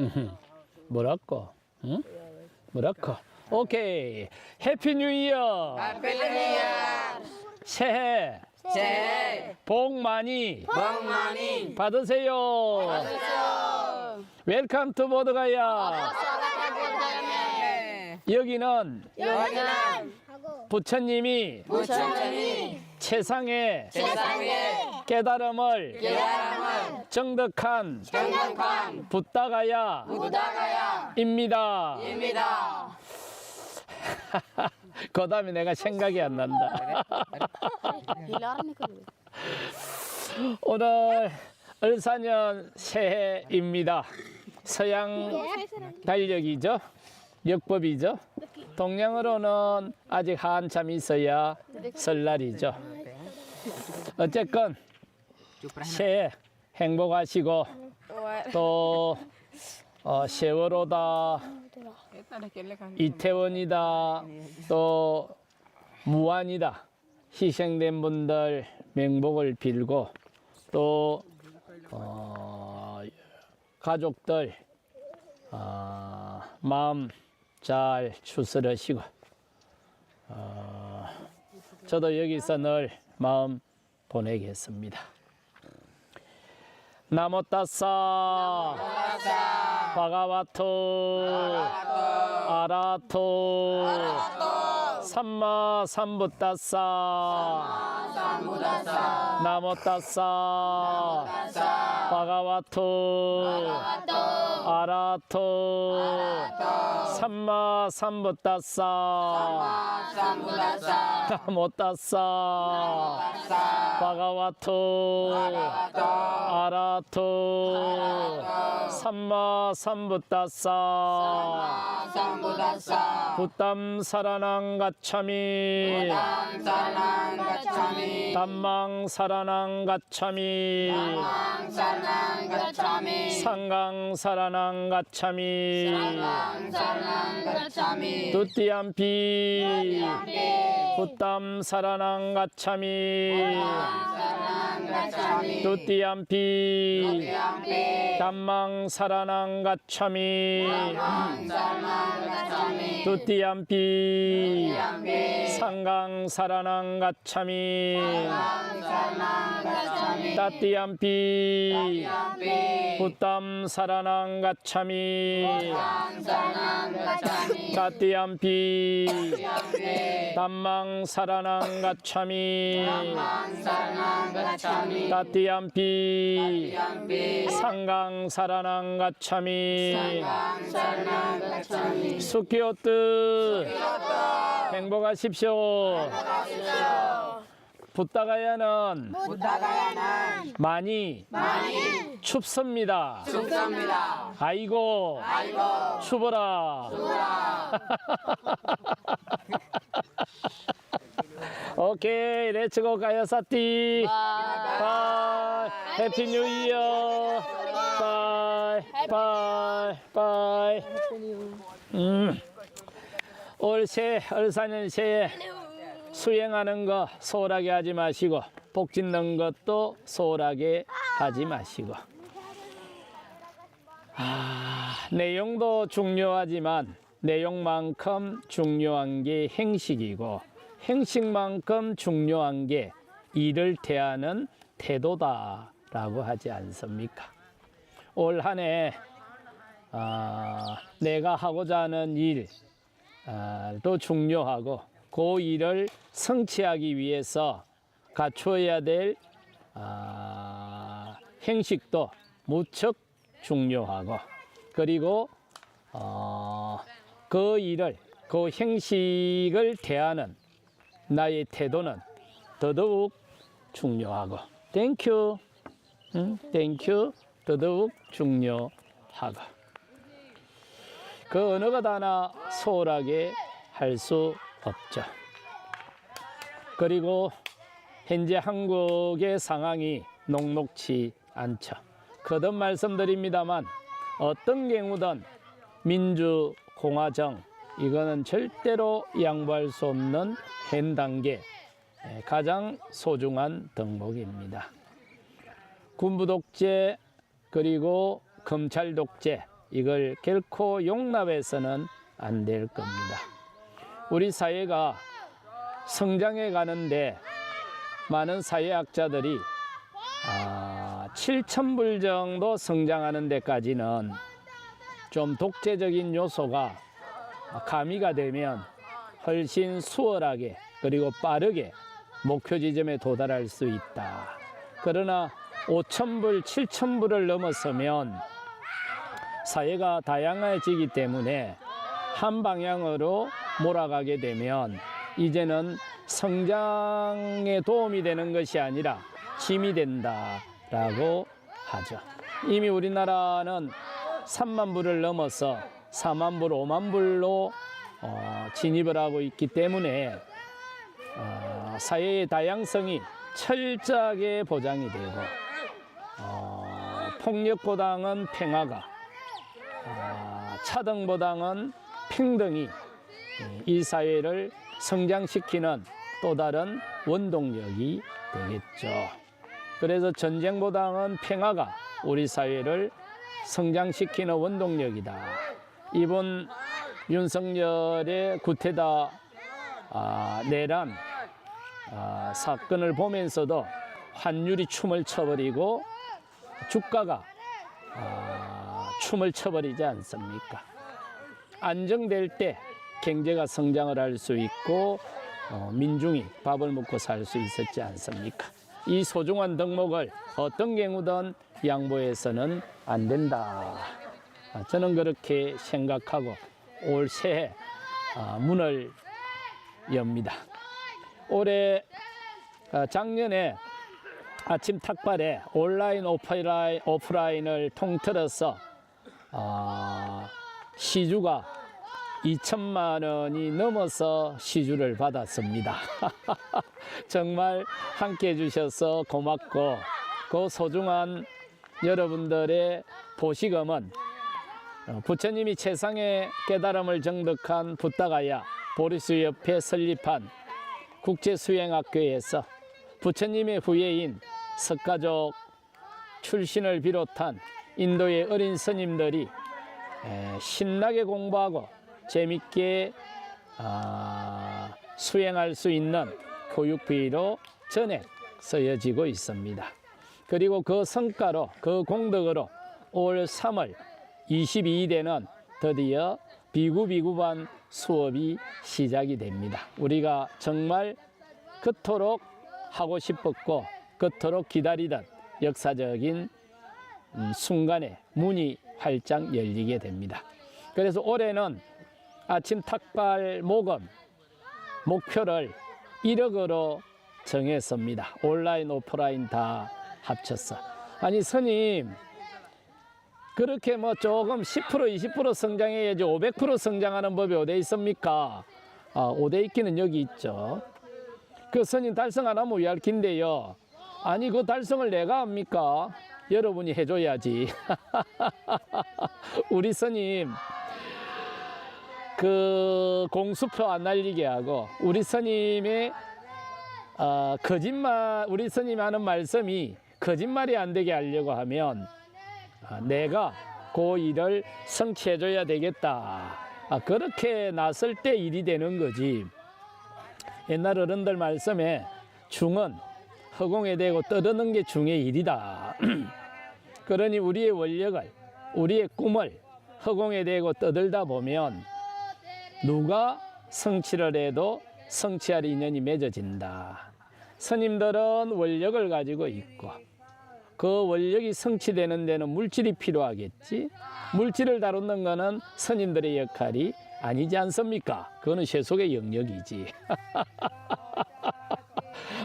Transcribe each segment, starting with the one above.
음흠. 뭐랄까? 응? 뭐랄까? 오케이. 해피 뉴 이어. 새해 새해 복 많이 복 많이 받으세요. 웰컴 투 보드가야. 여기는 여기는 부처님이 부처님이 세상에 세상에 깨달음을 깨달음을 정덕한 붓다가야 부다가야 입니다. 입니다. 그 다음에 내가 생각이 안 난다. 오늘 을사년 새해입니다. 서양 달력이죠. 역법이죠. 동양으로는 아직 한참 있어야 설날이죠. 어쨌건 새해 행복하시고 또 어, 세월호다 이태원이다 또 무한이다 희생된 분들 명복을 빌고 또 어, 가족들 어, 마음 잘 추스르시고 어, 저도 여기서 늘 마음 보내겠습니다. 나모따사. 바가와토. 아라토 삼마 삼부따사 나모따사 바가와토. 아라토. 삼마 삼부따사 삼부다사 나모따사 바가와토. 아라토 삼마 삼부따사. 삼부다사. 부담 사라낭 가차미 당사랑 가차미 담망 사라낭 가차미 당사랑 가차미 상강 사라낭 가차미 당사랑 가차미 두띠암피. 부담 사라낭 가차미 당사랑 가차미 두띠암피 담망 사라낭 가차미 가차미 두띠암피 상강 사라낭 가차미 따띠암피. 부담 사라낭 가차미 따띠암피. 담망 사라낭 가차미 따띠암피. 상강 사라낭 가차미 수키오뜨. 행복하십시오 붓다가야는 부다가야는 많이 많이 춥습니다. 춥습니다. 아이고 아이고 추워라. 추워라. 오케이 렛츠고 가야사띠 바이. 해피 뉴 이어 바이. 바이. 바이. 음. 올새 을사년 새해 수행하는 거 소홀하게 하지 마시고 복 짓는 것도 소홀하게 하지 마시고 아, 내용도 중요하지만 내용만큼 중요한 게 행식이고 행식만큼 중요한 게 일을 대하는 태도다라고 하지 않습니까? 올 한해 아, 내가 하고자 하는 일도 중요하고 그 일을 성취하기 위해서 갖추어야 될 아, 행식도 무척 중요하고 그리고 어, 그 일을 그 행식을 대하는 나의 태도는 더더욱 중요하고 땡큐 응? 땡큐 더더욱 중요하고. 그것 하나 소홀하게 할 수 없죠. 그리고 현재 한국의 상황이 녹록치 않죠. 거듭 말씀드립니다만 어떤 경우든 민주공화정 이거는 절대로 양보할 수 없는 현 단계 에, 가장 소중한 덕목입니다. 군부 독재 그리고 검찰 독재 이걸 결코 용납해서는 안 될 겁니다. 우리 사회가 성장해 가는데 많은 사회학자들이 아, 7천 불 정도 성장하는 데까지는 좀 독재적인 요소가 가미가 되면 훨씬 수월하게 그리고 빠르게 목표 지점에 도달할 수 있다. 그러나 5천 불, 7천 불을 넘어서면 사회가 다양해지기 때문에 한 방향으로 몰아가게 되면 이제는 성장에 도움이 되는 것이 아니라 힘이 된다라고 하죠. 이미 우리나라는 3만 불을 넘어서 4만 불, 5만 불로 어, 진입을 하고 있기 때문에 어, 사회의 다양성이 철저하게 보장이 되고 어, 폭력보다는 평화가 아, 차등보다는 평등이 이 사회를 성장시키는 또 다른 원동력이 되겠죠. 그래서 전쟁보다는 평화가 우리 사회를 성장시키는 원동력이다. 이번 윤석열의 구테다 아, 내란 아, 사건을 보면서도 환율이 춤을 춰버리고 주가가 아, 춤을 춰버리지 않습니까? 안정될 때 경제가 성장을 할 수 있고 어, 민중이 밥을 먹고 살 수 있었지 않습니까? 이 소중한 덕목을 어떤 경우든 양보해서는 안 된다. 아, 저는 그렇게 생각하고 올 새해 아, 문을 엽니다. 올해 아, 작년에 아침 탁발에 온라인 오프라인, 오프라인을 통틀어서 아, 시주가 2천만 원이 넘어서 시주를 받았습니다. 정말 함께 해주셔서 고맙고 그 소중한 여러분들의 보시금은 어, 부처님이 최상의 깨달음을 정득한 붓다가야 보리스 옆에 설립한 국제수행학교에서 부처님의 후예인 석가족 출신을 비롯한 인도의 어린 스님들이 에, 신나게 공부하고 재밌게 아, 수행할 수 있는 교육비로 전액 쓰여지고 있습니다. 그리고 그 성과로 그 공덕으로 올 3월 22일에는 드디어 비구비구반 수업이 시작이 됩니다. 우리가 정말 그토록 하고 싶었고 그토록 기다리던 역사적인 음, 순간에 문이 활짝 열리게 됩니다. 그래서 올해는 아침 탁발 모금 목표를 1억으로 정했습니다. 온라인, 오프라인 다 합쳐서. 아니, 스님, 그렇게 뭐 조금 10% 20% 성장해야지 500% 성장하는 법이 어디 있습니까? 아, 어디 있기는 여기 있죠. 그 스님 달성 안 하면 왜할 긴데요. 아니 그 달성을 내가 합니까? 여러분이 해줘야지. 우리 스님 그 공수표 안 날리게 하고 우리 스님의 어, 거짓말 우리 스님이 하는 말씀이 거짓말이 안 되게 하려고 하면 아, 내가 그 일을 성취해줘야 되겠다. 아, 그렇게 나설 때 일이 되는 거지. 옛날 어른들 말씀에 중은 허공에 대고 떠드는 게 중의 일이다. 그러니 우리의 원력을, 우리의 꿈을 허공에 대고 떠들다 보면 누가 성취를 해도 성취할 인연이 맺어진다. 스님들은 원력을 가지고 있고 그 원력이 성취되는 데는 물질이 필요하겠지. 물질을 다루는 거는 스님들의 역할이 아니지 않습니까? 그거는 세속의 영역이지.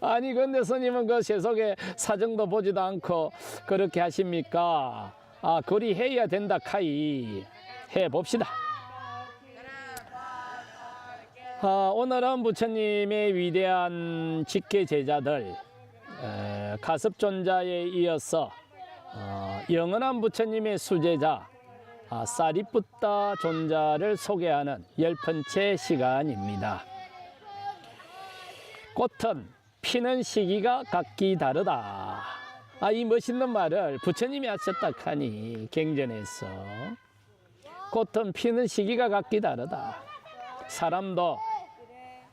아니 근데 스님은 그 세속의 사정도 보지도 않고 그렇게 하십니까? 아 그리 해야 된다 카이 해 봅시다. 아, 오늘은 부처님의 위대한 직계 제자들 에, 가섭존자에 이어서 어, 영원한 부처님의 수제자 아, 사리뿌따 존자를 소개하는 열 번째 시간입니다. 꽃은 피는 시기가 각기 다르다. 아, 이 멋있는 말을 부처님이 하셨다 하니 경전에서 꽃은 피는 시기가 각기 다르다. 사람도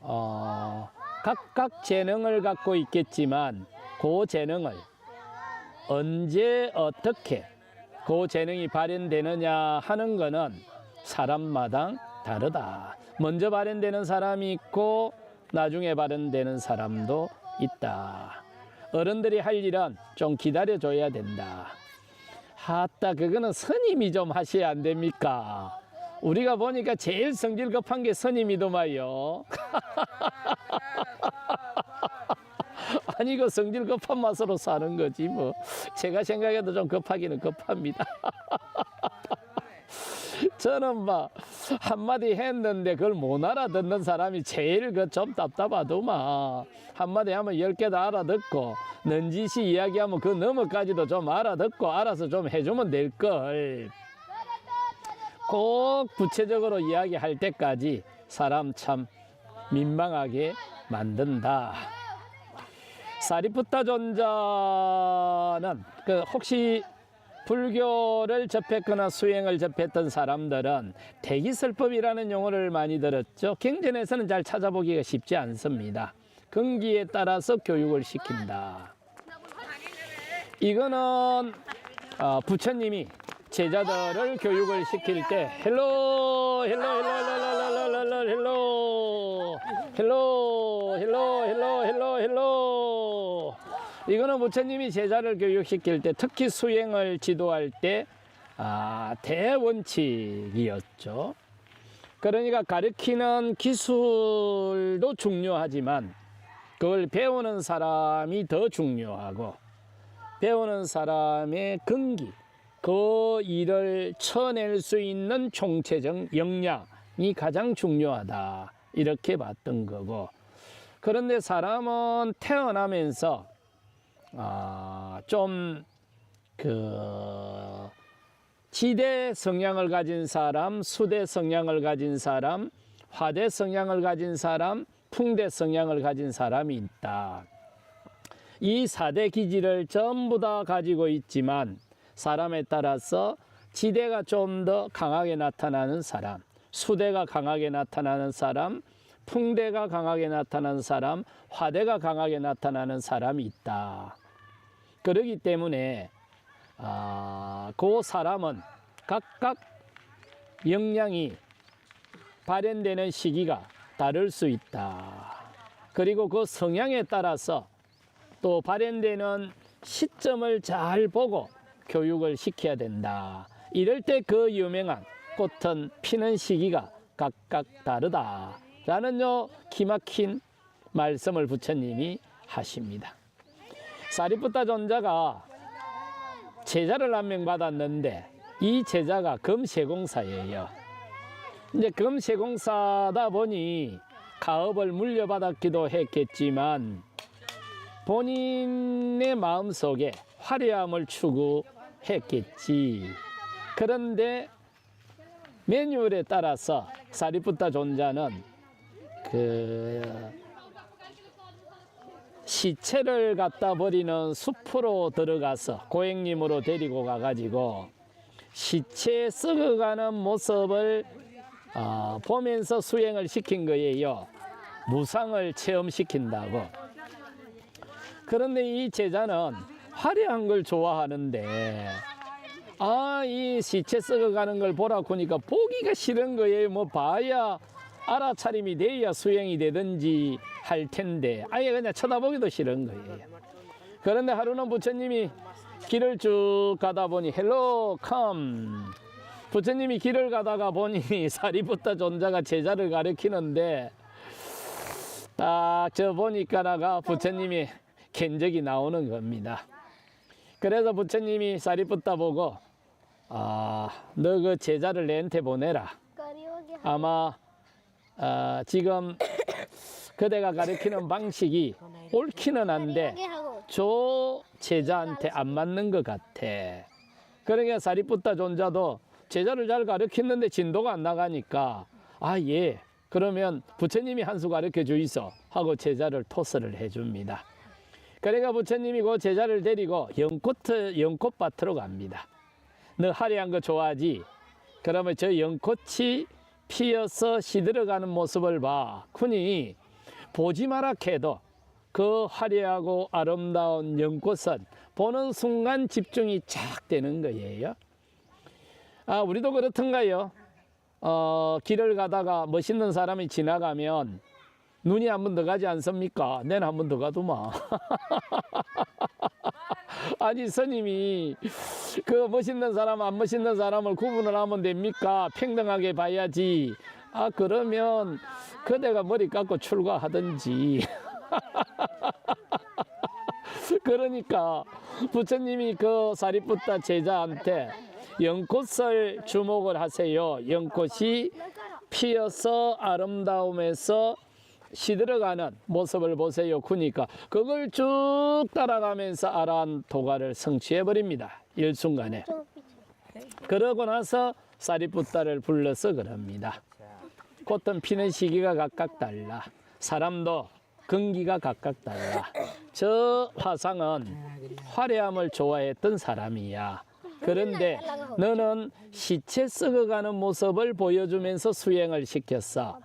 어, 각각 재능을 갖고 있겠지만 그 재능을 언제 어떻게 그 재능이 발현되느냐 하는 거는 사람마다 다르다. 먼저 발현되는 사람이 있고 나중에 발현되는 사람도 있다. 어른들이 할 일은 좀 기다려 줘야 된다. 하따 그거는 스님이 좀 하셔야 안 됩니까? 우리가 보니까 제일 성질 급한 게 스님이더만요. 아니 그 성질 급한 맛으로 사는 거지 뭐. 제가 생각해도 좀 급하기는 급합니다. 저는 막 한마디 했는데 그걸 못 알아듣는 사람이 제일 그 좀 답답하더만 한마디 하면 열 개 다 알아듣고 넌지시 이야기하면 그 너머까지도 좀 알아듣고 알아서 좀 해주면 될 걸. 꼭 구체적으로 이야기할 때까지 사람 참 민망하게 만든다. 사리푸타 존자는 그 혹시 불교를 접했거나 수행을 접했던 사람들은 대기설법이라는 용어를 많이 들었죠. 경전에서는 잘 찾아보기가 쉽지 않습니다. 근기에 따라서 교육을 시킨다. 이거는 어, 부처님이 제자들을 교육을 시킬 때 헬로 헬로 헬로 헬로 헬로 헬로 헬로 헬로 헬로 헬로 헬로 이거는 부처님이 제자를 교육시킬 때 특히 수행을 지도할 때 아, 대원칙이었죠. 그러니까 가르치는 기술도 중요하지만 그걸 배우는 사람이 더 중요하고 배우는 사람의 근기, 그 일을 쳐낼 수 있는 총체적 역량이 가장 중요하다. 이렇게 봤던 거고. 그런데 사람은 태어나면서 아, 좀, 그, 지대 성향을 가진 사람, 수대 성향을 가진 사람, 화대 성향을 가진 사람, 풍대 성향을 가진 사람이 있다. 이 사대 기질을 전부 다 가지고 있지만 사람에 따라서 지대가 좀 더 강하게 나타나는 사람, 수대가 강하게 나타나는 사람, 풍대가 강하게 나타나는 사람, 화대가 강하게 나타나는 사람이 있다. 그러기 때문에 아, 그 사람은 각각 역량이 발현되는 시기가 다를 수 있다. 그리고 그 성향에 따라서 또 발현되는 시점을 잘 보고 교육을 시켜야 된다. 이럴 때 그 유명한 꽃은 피는 시기가 각각 다르다. 라는 요 기막힌 말씀을 부처님이 하십니다. 사리푸타 존자가 제자를 한 명 받았는데 이 제자가 금세공사예요. 이제 금세공사다 보니 가업을 물려받았기도 했겠지만 본인의 마음속에 화려함을 추구 했겠지. 그런데 매뉴얼에 따라서 사리푸타 존자는 그 시체를 갖다 버리는 숲으로 들어가서 고행님으로 데리고 가가지고 시체 썩어가는 모습을 어, 보면서 수행을 시킨 거예요. 무상을 체험시킨다고. 그런데 이 제자는 화려한 걸 좋아하는데 아, 이 시체 썩어가는 걸 보라 보니까 보기가 싫은 거예요. 뭐 봐야 알아차림이 돼야 수행이 되든지 할 텐데 아예 그냥 쳐다보기도 싫은 거예요. 그런데 하루는 부처님이 길을 쭉 가다 보니 헬로 컴 부처님이 길을 가다가 보니 사리부타 존자가 제자를 가르치는데 딱 저 보니까 나가 부처님이 견적이 나오는 겁니다. 그래서 부처님이 사리부타 보고 아, 너 그 제자를 내한테 보내라. 아마 아, 지금 그대가 가르치는 방식이 옳기는 한데 저 제자한테 안 맞는 것 같아. 그러니까 사리푸타 존자도 제자를 잘 가르치는데 진도가 안 나가니까 아 예. 그러면 부처님이 한 수 가르쳐 주이소 하고 제자를 토스를 해줍니다. 그래가 부처님이 그 제자를 데리고 연꽃 연꽃밭으로 갑니다. 너 화려한 거 좋아하지? 그러면 저 연꽃이 피어서 시들어가는 모습을 봐. 그니 보지 마라 해도 그 화려하고 아름다운 연꽃은 보는 순간 집중이 쫙 되는 거예요. 아, 우리도 그렇던가요? 어, 길을 가다가 멋있는 사람이 지나가면 눈이 한 번 더 가지 않습니까? 내는 한 번 더 가도마. 아니 스님이 그 멋있는 사람 안 멋있는 사람을 구분을 하면 됩니까? 평등하게 봐야지. 아 그러면 그대가 머리 깎고 출가하든지. 그러니까 부처님이 그 사리푸타 제자한테 연꽃을 주목을 하세요. 연꽃이 피어서 아름다움에서 시들어가는 모습을 보세요. 그러니까 그걸 쭉 따라가면서 아란 도가를 성취해 버립니다. 일순간에. 그러고 나서 사리푸타를 불러서 그럽니다. 꽃은 피는 시기가 각각 달라. 사람도 근기가 각각 달라. 저 화상은 화려함을 좋아했던 사람이야. 그런데 너는 시체 썩어가는 모습을 보여주면서 수행을 시켰어.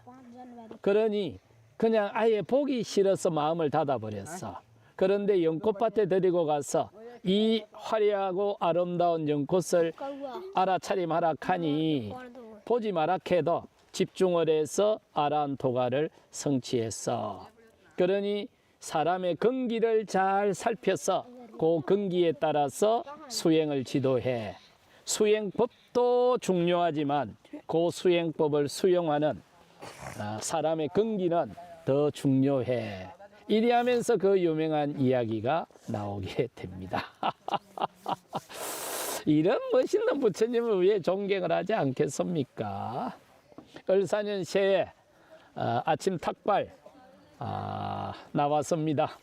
그러니 그냥 아예 보기 싫어서 마음을 닫아버렸어. 그런데 연꽃밭에 데리고 가서 이 화려하고 아름다운 연꽃을 알아차림하라 하니 보지 마라 해도 집중을 해서 아란 도가를 성취했어. 그러니 사람의 근기를 잘 살펴서 그 근기에 따라서 수행을 지도해. 수행법도 중요하지만 그 수행법을 수용하는 아, 사람의 근기는 더 중요해. 이리하면서 그 유명한 이야기가 나오게 됩니다. 이런 멋있는 부처님을 위해 존경을 하지 않겠습니까? 을사년 새해 아, 아침 탁발 아, 나왔습니다.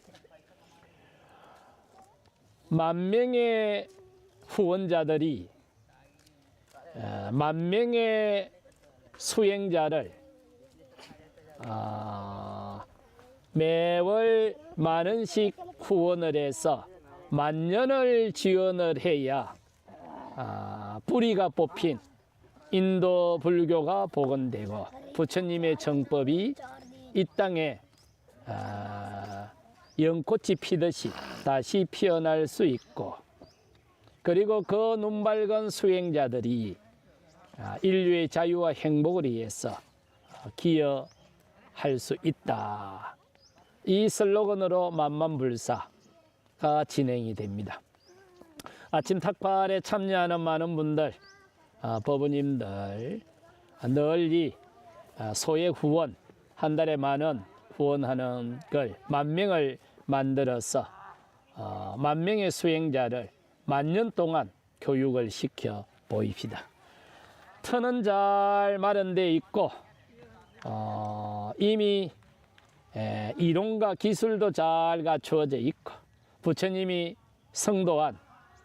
만 명의 후원자들이 아, 만 명의 수행자를 아, 매월 만 원씩 후원을 해서 만 년을 지원을 해야 아, 뿌리가 뽑힌 인도 불교가 복원되고 부처님의 정법이 이 땅에 아, 연꽃이 피듯이 다시 피어날 수 있고 그리고 그 눈밝은 수행자들이 아, 인류의 자유와 행복을 위해서 기여할 수 있다. 이 슬로건으로 만만불사가 진행이 됩니다. 아침 탁발에 참여하는 많은 분들, 아, 법원님들 널리 아, 소액 후원 한 달에 만원 후원하는 걸 만 명을 만들어서 어, 만 명의 수행자를 만 년 동안 교육을 시켜 보입시다. 터는 잘 마련돼 있고 어, 이미 에, 이론과 기술도 잘 갖추어져 있고 부처님이 성도한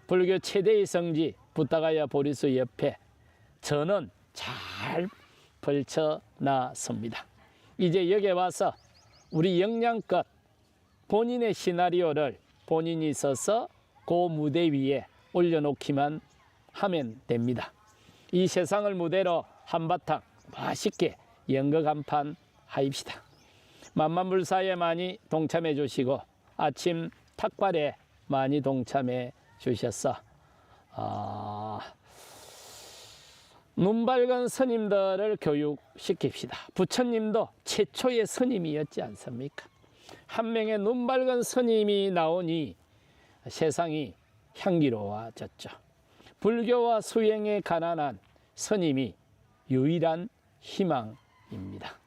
불교 최대의 성지 부타가야 보리수 옆에 저는 잘 펼쳐놨습니다. 이제 여기 와서 우리 역량껏 본인의 시나리오를 본인이 써서 그 무대 위에 올려놓기만 하면 됩니다. 이 세상을 무대로 한바탕 맛있게 연극 한판 하입시다. 만만불사에 많이 동참해 주시고 아침 탁발에 많이 동참해 주셔서 아, 눈 밝은 스님들을 교육시킵시다. 부처님도 최초의 스님이었지 않습니까? 한 명의 눈 밝은 스님이 나오니 세상이 향기로워졌죠. 불교와 수행에 가난한 스님이 유일한 희망입니다.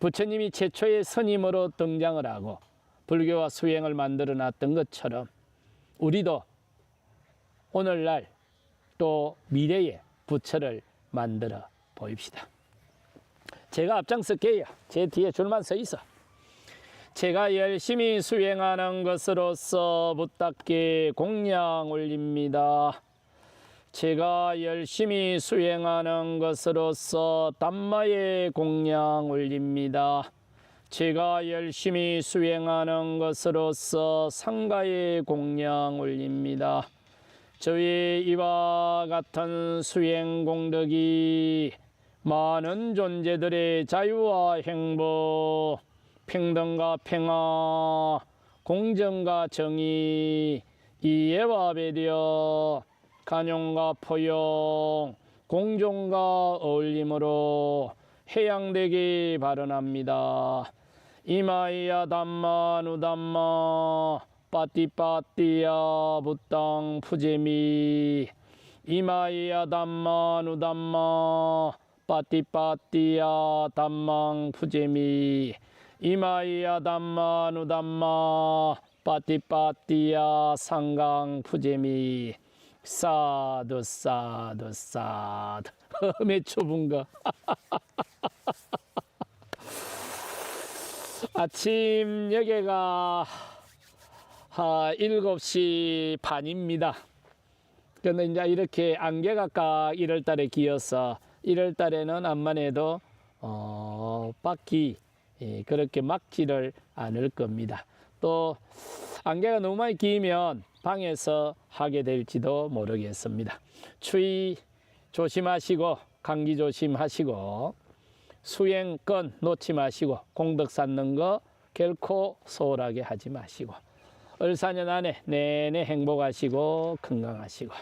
부처님이 최초의 스님으로 등장을 하고 불교와 수행을 만들어 놨던 것처럼 우리도 오늘날 또 미래에 부처를 만들어 보입시다. 제가 앞장설게요. 제 뒤에 줄만 서 있어. 제가 열심히 수행하는 것으로서 부탁께 공양 올립니다. 제가 열심히 수행하는 것으로서 담마에 공양 올립니다. 제가 열심히 수행하는 것으로서 상가의 공양 올립니다. 저희 이와 같은 수행 공덕이 많은 존재들의 자유와 행복, 평등과 평화, 공정과 정의, 이해와 배려, 간용과 포용, 공존과 어울림으로 해양되기 바라납니다. 이마이야 담마 누담마 빠띠빠띠야 부땅 푸제미 이마이야 담마 누담마 빠띠빠띠야 담망 푸제미 이마이야 담마 누담마 빠띠빠띠야 상강 푸제미 사두 사두 사두 몇 초분가 아침 여기가 아, 7시 반입니다. 근데 이제 이렇게 안개가 깍 1월 달에 기어서 1월 달에는 암만 해도 어, 밖이 예, 그렇게 막지를 않을 겁니다. 또 안개가 너무 많이 기면 방에서 하게 될지도 모르겠습니다. 추위 조심하시고 감기 조심하시고 수행권 놓지 마시고 공덕 쌓는 거 결코 소홀하게 하지 마시고 을사년 안에 내내 행복하시고 건강하시고